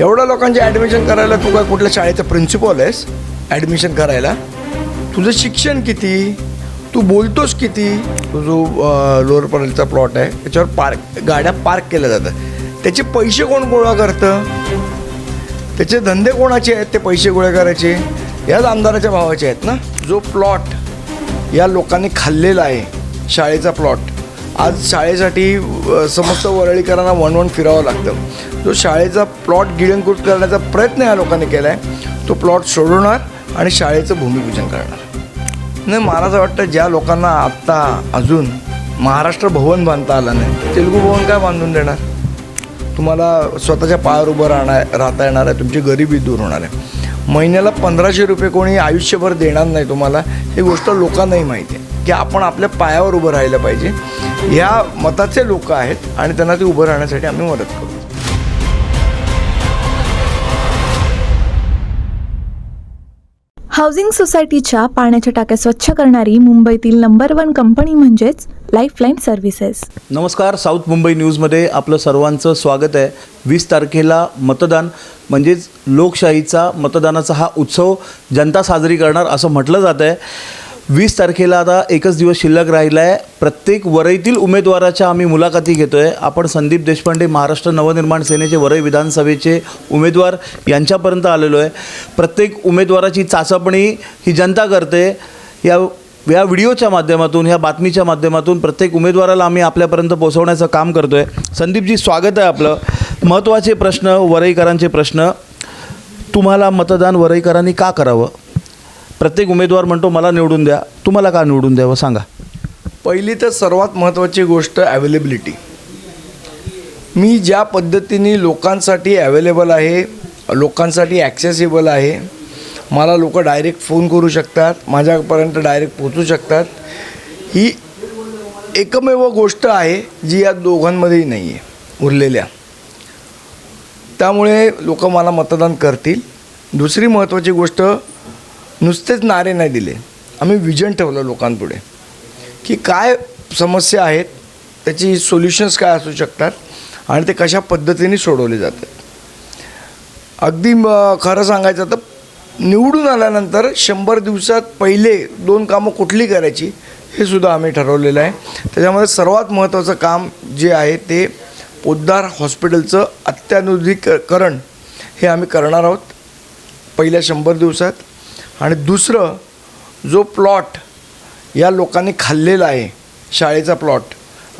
एवढ्या लोकांचे ॲडमिशन करायला तू काय कुठल्या शाळेचा प्रिन्सिपॉल आहेस? ॲडमिशन करायला? तुझं शिक्षण किती? तू बोलतोस किती? तो जो लोअर परलचा प्लॉट आहे त्याच्यावर पार्क गाड्या पार्क केल्या जातात. त्याचे पैसे कोण गोळा करतं? त्याचे धंदे कोणाचे आहेत ते पैसे गोळा करायचे? याच आमदाराच्या भावाचे आहेत ना? जो प्लॉट या लोकांनी खाल्लेला आहे शाळेचा प्लॉट आज शाळेसाठी समस्त वरळीकरांना वन वन फिरावं लागतं. जो शाळेचा प्लॉट गिळंकृत करण्याचा प्रयत्न या लोकांनी केला आहे तो प्लॉट सोडवणार आणि शाळेचं भूमिपूजन करणार. नाही मला असं वाटतं ज्या लोकांना आत्ता अजून महाराष्ट्र भवन बांधता आलं नाही तेलुगू भवन काय बांधून देणार? तुम्हाला स्वतःच्या पायावर उभं राहणार राहता येणार आहे तुमची गरिबी दूर होणार आहे. महिन्याला पंधराशे रुपये कोणी आयुष्यभर देणार नाही तुम्हाला ही गोष्ट लोकांनाही माहिती आहे. की आपण आपल्या पायावर उभं राहिलं पाहिजे. ह्या मताचे लोक आहेत आणि त्यांना ते उभं राहण्यासाठी आम्ही मदत करू. हाऊसिंग सोसायटीच्या पाण्याच्या टाक्या स्वच्छ करणारी मुंबईतील नंबर वन कंपनी म्हणजेच लाईफलाईन सर्व्हिसेस. नमस्कार साऊथ मुंबई न्यूजमध्ये आपलं सर्वांचं स्वागत आहे. वीस तारखेला मतदान म्हणजेच लोकशाहीचा मतदानाचा हा उत्सव जनता साजरी करणार असं म्हटलं जातं आहे वीस तारखेला आता एकच दिवस शिल्लक राहिला आहे प्रत्येक वरईतील उमेदवाराच्या आम्ही मुलाखती घेतो आहे आपण संदीप देशपांडे महाराष्ट्र नवनिर्माण सेनेचे वरई विधानसभेचे उमेदवार यांच्यापर्यंत आलेलो आहे. प्रत्येक उमेदवाराची चाचपणी ही जनता करते. या या व्हिडिओच्या माध्यमातून ह्या बातमीच्या माध्यमातून प्रत्येक उमेदवाराला आम्ही आपल्यापर्यंत पोहोचवण्याचं काम करतो आहे संदीपजी स्वागत आहे आपलं. महत्त्वाचे प्रश्न वरईकरांचे प्रश्न. तुम्हाला मतदान वरईकरांनी का करावं? प्रत्येक उमेदवार म्हणतो मला निवडून द्या. तुम्हाला का निवडून द्यावं? सांगा. पहिली तर सर्वात महत्त्वाची गोष्ट अवेलेबिलिटी मी ज्या पद्धतीने लोकांसाठी अवेलेबल आहे लोकांसाठी ॲक्सेसिबल आहे मला लोक डायरेक्ट फोन करू शकतात माझ्यापर्यंत डायरेक्ट पोचू शकतात ही एकमेव गोष्ट आहे जी या दोघांमध्येही नाही आहे उरलेल्या. त्यामुळे लोक मला मतदान करतील. दुसरी महत्त्वाची गोष्ट नुसतेच नारे नाही दिले. आम्ही विजन ठेवलं लोकांपुढे. की काय समस्या आहेत त्याची सोल्युशन्स काय असू शकतात आणि ते कशा पद्धतीने सोडवले जातात. अगदी म- खरं सांगायचं तर निवडून आल्यानंतर शंभर दिवसात पहिले दोन कामं कुठली करायची हे सुद्धा आम्ही ठरवलेलं आहे. त्याच्यामध्ये सर्वात महत्त्वाचं काम जे आहे ते पोद्दार हॉस्पिटलचं अत्याधुनिकीकरण हे आम्ही करणार आहोत. पहिल्या शंभर दिवसात आणि दुसरं जो प्लॉट या लोकांनी खाल्लेला आहे शाळेचा प्लॉट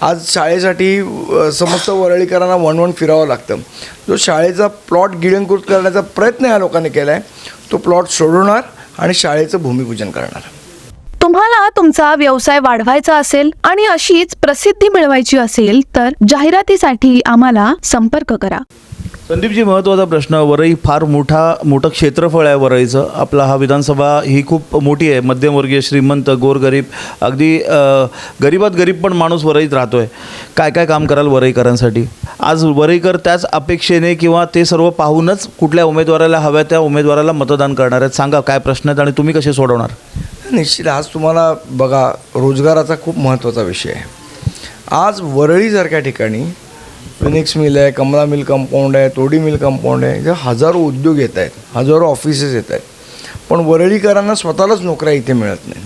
आज शाळेसाठी समस्त वरळीकरांना वन वन फिरावं लागतं. जो शाळेचा प्लॉट गिळंकृत करण्याचा प्रयत्न या लोकांनी केला आहे तो प्लॉट सोडवणार आणि शाळेचं भूमिपूजन करणार. तुम्हाला तुमचा व्यवसाय वाढवायचा असेल आणि अशीच प्रसिद्धी मिळवायची असेल तर जाहिरातीसाठी आम्हाला संपर्क करा. संदीपजी महत्त्वाचा प्रश्न. वरई फार मोठा मोठं क्षेत्रफळ आहे वरईचं. आपला हा विधानसभा ही खूप मोठी आहे. मध्यमवर्गीय श्रीमंत गोरगरीब. अगदी गरीबात गरीब पण माणूस वरईत राहतो आहे काय काय काम कराल वरईकरांसाठी? आज वरईकर त्याच अपेक्षेने किंवा ते सर्व पाहूनच कुठल्या उमेदवाराला हव्या त्या उमेदवाराला मतदान करणार आहेत? सांगा काय प्रश्न आहेत आणि तुम्ही कसे सोडवणार? निश्चित. आज तुम्हाला बघा रोजगाराचा खूप महत्त्वाचा विषय आहे. आज वरळीसारख्या ठिकाणी फिनिक्स मिल आहे कमला मिल कंपाऊंड आहे तोडी मिल कंपाऊंड आहे जे हजारो उद्योग येत आहेत हजारो ऑफिसेस येत आहेत. पण वरळीकरांना स्वतःलाच नोकऱ्या इथे मिळत नाही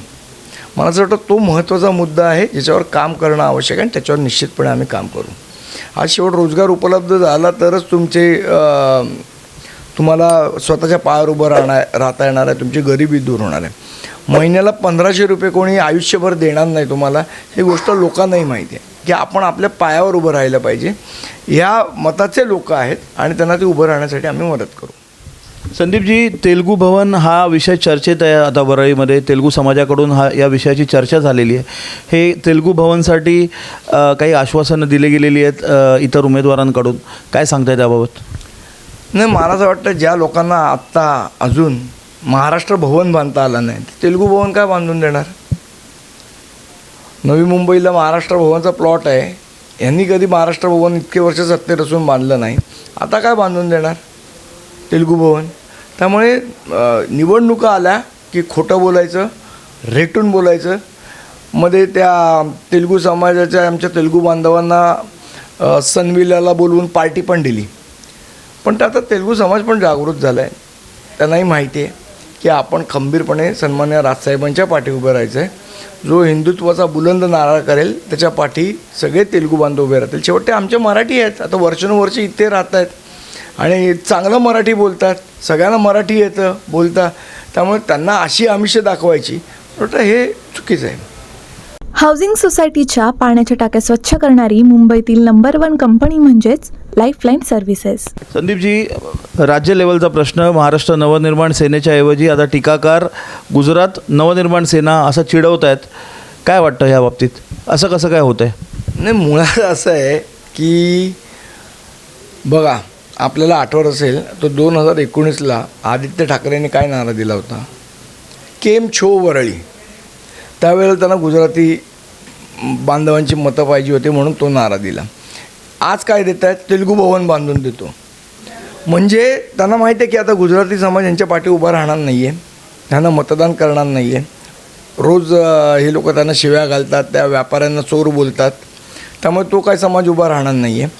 मला असं वाटतं तो महत्त्वाचा मुद्दा आहे ज्याच्यावर काम करणं आवश्यक आहे आणि त्याच्यावर निश्चितपणे आम्ही काम करू. आज शेवट रोजगार उपलब्ध झाला तरच तुमचे तुम्हाला स्वतःच्या पायावर उभं राहणार राहता येणार आहे तुमची गरिबी दूर होणार आहे. महिन्याला पंधराशे रुपये कोणी आयुष्यभर देणार नाही तुम्हाला ही गोष्ट लोकांनाही माहिती आहे. की आपण आपल्या पायावर उभं राहिलं पाहिजे. ह्या मताचे लोक आहेत आणि त्यांना ते उभं राहण्यासाठी आम्ही मदत करू. संदीपजी तेलगू भवन हा विषय चर्चेत आहे आता वरळीमध्ये. तेलगू समाजाकडून हा या विषयाची चर्चा झालेली आहे. हे तेलगू भवनसाठी काही आश्वासनं दिली गेलेली आहेत इतर उमेदवारांकडून. काय सांगताय त्याबाबत? नाही मला असं वाटतं ज्या लोकांना आत्ता अजून महाराष्ट्र भवन बांधता आलं नाही तेलुगू भवन काय बांधून देणार? नवी मुंबईला महाराष्ट्र भवनचा प्लॉट आहे. यांनी कधी महाराष्ट्र भवन इतके वर्ष सत्तेत असून बांधलं नाही. आता काय बांधून देणार? तेलुगू भवन. त्यामुळे निवडणुका आल्या की खोटं बोलायचं रेटून बोलायचं. मध्ये त्या तेलुगू समाजाच्या आमच्या तेलुगू बांधवांना सनविलाला बोलवून पार्टी पण दिली. पण ते आता तेलुगू समाज पण जागृत झाला आहे त्यांनाही माहिती आहे की आपण खंबीरपणे सन्मान्य राजसाहेबांच्या पाठी उभं राहायचं आहे जो हिंदुत्वाचा बुलंद नारळ करेल त्याच्या पाठी सगळे तेलुगू बांधव उभे राहतील. शेवटी आमचे मराठी आहेत. आता वर्षानुवर्ष इथे राहत आहेत आणि चांगलं मराठी बोलतात. सगळ्यांना मराठी येतं बोलता त्यामुळे त्यांना अशी आमिष दाखवायची. हे चुकीचं आहे. हाऊसिंग सोसायटीच्या पाण्याच्या टाक्या स्वच्छ करणारी मुंबईतील नंबर वन कंपनी म्हणजेच लाईफलाईन सर्व्हिसेस संदीपजी राज्य लेवलचा प्रश्न महाराष्ट्र नवनिर्माण सेनेच्या ऐवजी आता टीकाकार गुजरात नवनिर्माण सेना असं चिडवत आहेत काय वाटतं ह्या बाबतीत? असं कसं काय होतं आहे नाही मुळात असं आहे की बघा आपल्याला आठवत असेल तो दोन हजार एकोणीसला आदित्य ठाकरेंनी काय नारा दिला होता? केम छो वरळी. त्यावेळेला त्यांना गुजराती बांधवांची मतं पाहिजे होती म्हणून तो नारा दिला. आज काय देत आहेत तेलुगू भवन बांधून देतो. म्हणजे त्यांना माहिती आहे की आता गुजराती समाज यांच्या पाठी उभा राहणार नाही आहे त्यांना मतदान करणार नाही आहे रोज हे लोक त्यांना शिव्या घालतात त्या व्यापाऱ्यांना चोर बोलतात. त्यामुळे तो काय समाज उभा राहणार नाही आहे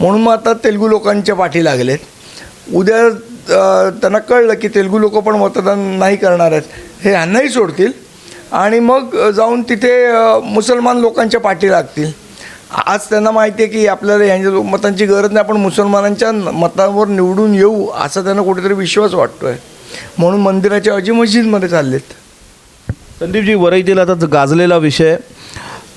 म्हणून मग आता तेलुगू लोकांच्या पाठी लागलेत. उद्या त्यांना कळलं की तेलुगू लोक पण मतदान नाही करणार आहेत. हे ह्यांनाही सोडतील. आणि मग जाऊन तिथे मुसलमान लोकांच्या पाठी लागतील. आज त्यांना माहिती आहे की आपल्याला यांच्या मतांची गरज नाही आपण मुसलमानांच्या मतांवर निवडून येऊ असा त्यांना कुठेतरी विश्वास वाटतो आहे म्हणून मंदिराच्या ऐवजी मस्जिदमध्ये चाललेत. संदीपजी वरईतील आता गाजलेला विषय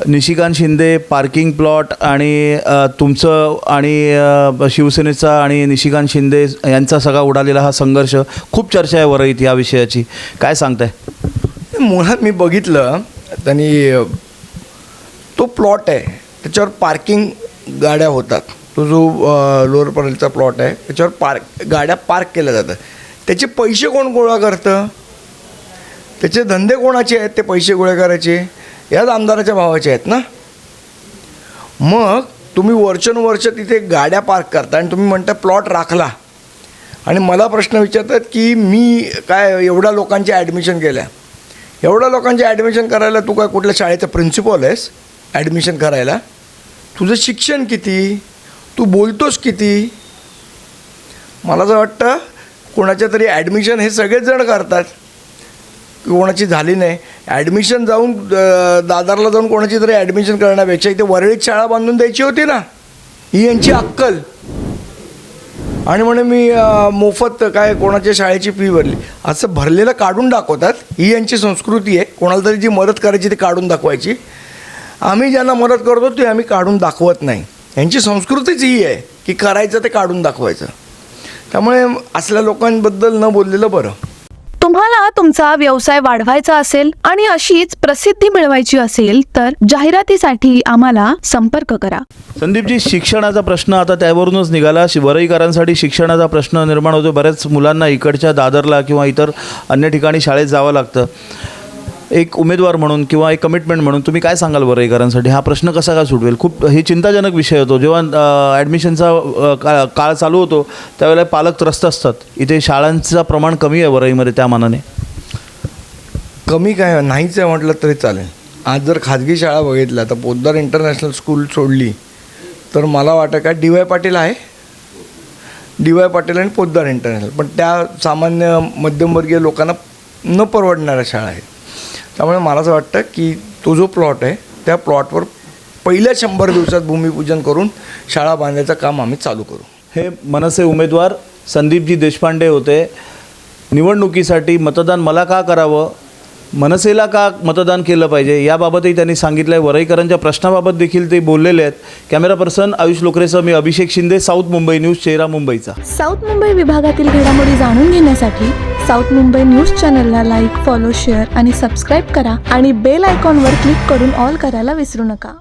निशिकांत शिंदे पार्किंग प्लॉट आणि तुमचं आणि शिवसेनेचा आणि निशिकांत शिंदे यांचा सगळा उडालेला हा संघर्ष खूप चर्चा आहे वरईत या विषयाची. काय सांगताय? मुळात मी बघितलं त्यांनी तो प्लॉट आहे. त्याच्यावर पार्किंग गाड्या होतात. तो जो लोअर परेलचा प्लॉट आहे त्याच्यावर पार्क गाड्या पार्क केल्या जातात. त्याचे पैसे कोण गोळा करतं? त्याचे धंदे कोणाचे आहेत? ते पैसे गोळा करायचे? याच आमदाराच्या भावाचे आहेत ना? मग तुम्ही वर्षानुवर्ष तिथे गाड्या पार्क करता आणि तुम्ही म्हणता प्लॉट राखला. आणि मला प्रश्न विचारतात की मी काय एवढ्या लोकांची ॲडमिशन केल्या? एवढ्या लोकांची ॲडमिशन करायला तू काय कुठल्या शाळेचा प्रिन्सिपॉल आहेस? ॲडमिशन करायला? तुझं शिक्षण किती? तू बोलतोस किती? मला असं वाटतं कोणाच्या तरी ॲडमिशन हे सगळेच जण करतात. कोणाची झाली नाही. ॲडमिशन जाऊन दादरला जाऊन कोणाची तरी ॲडमिशन करण्यापेक्षा इथे वरळीत शाळा बांधून द्यायची होती ना? ही यांची अक्कल. आणि म्हणे मी मोफत काय कोणाच्या शाळेची फी भरली. असं भरलेलं काढून दाखवतात. ही यांची संस्कृती आहे. कोणाला तरी जी मदत करायची ती काढून दाखवायची. आम्ही ज्यांना मदत करतो ते आम्ही काढून दाखवत नाही. यांची संस्कृतीच ही आहे की करायचं ते काढून दाखवायचं. त्यामुळे असल्या लोकांबद्दल न बोललेलं बरं. तुम्हाला तुमचा व्यवसाय वाढवायचा असेल आणि अशीच प्रसिद्धी मिळवायची असेल तर जाहिरातीसाठी आम्हाला संपर्क करा. संदीपजी शिक्षणाचा प्रश्न आता त्यावरूनच निघाला. वरईकरांसाठी शिक्षणाचा प्रश्न निर्माण होतो बऱ्याच मुलांना इकडच्या दादरला किंवा इतर अन्य ठिकाणी शाळेत जावं लागतं. एक उमेदवार म्हणून किंवा एक कमिटमेंट म्हणून तुम्ही काय सांगाल वरईकरांसाठी हा प्रश्न कसा काय सुटवेल? खूप हे चिंताजनक विषय होतो. जेव्हा ॲडमिशनचा का काळ चालू होतो त्यावेळेला पालक त्रस्त असतात. इथे शाळांचं प्रमाण कमी आहे वरईमध्ये त्या मानाने. कमी काय नाहीच आहे म्हटलं तरी चालेल. आज जर खाजगी शाळा बघितल्या तर पोद्दार इंटरनॅशनल स्कूल सोडली तर मला वाटतं का डी वाय पाटील आहे? डी वाय पाटील आणि पोद्दार इंटरनॅशनल पण त्या सामान्य मध्यमवर्गीय लोकांना न परवडणाऱ्या शाळा आहेत. त्यामुळे मला असं वाटतं की तो जो प्लॉट आहे त्या प्लॉटवर पहिल्या शंभर दिवसात भूमिपूजन करून शाळा बांधायचं काम आम्ही चालू करू. हे मनसे उमेदवार संदीपजी देशपांडे होते. निवडणुकीसाठी मतदान मला का करावं? मनसेला का मतदान केलं पाहिजे? याबाबतही त्यांनी सांगितलं आहे वरईकरांच्या प्रश्नाबाबत देखील ते बोललेले आहेत. कॅमेरा पर्सन आयुष लोकरेसह मी अभिषेक शिंदे साऊथ मुंबई न्यूज चेहरा मुंबईचा. साऊथ मुंबई विभागातील घडामोडी जाणून घेण्यासाठी साऊथ मुंबई न्यूज चॅनलला लाईक फॉलो शेअर आणि सबस्क्राईब करा आणि बेल आयकॉनवर क्लिक करून ऑल करायला विसरू नका.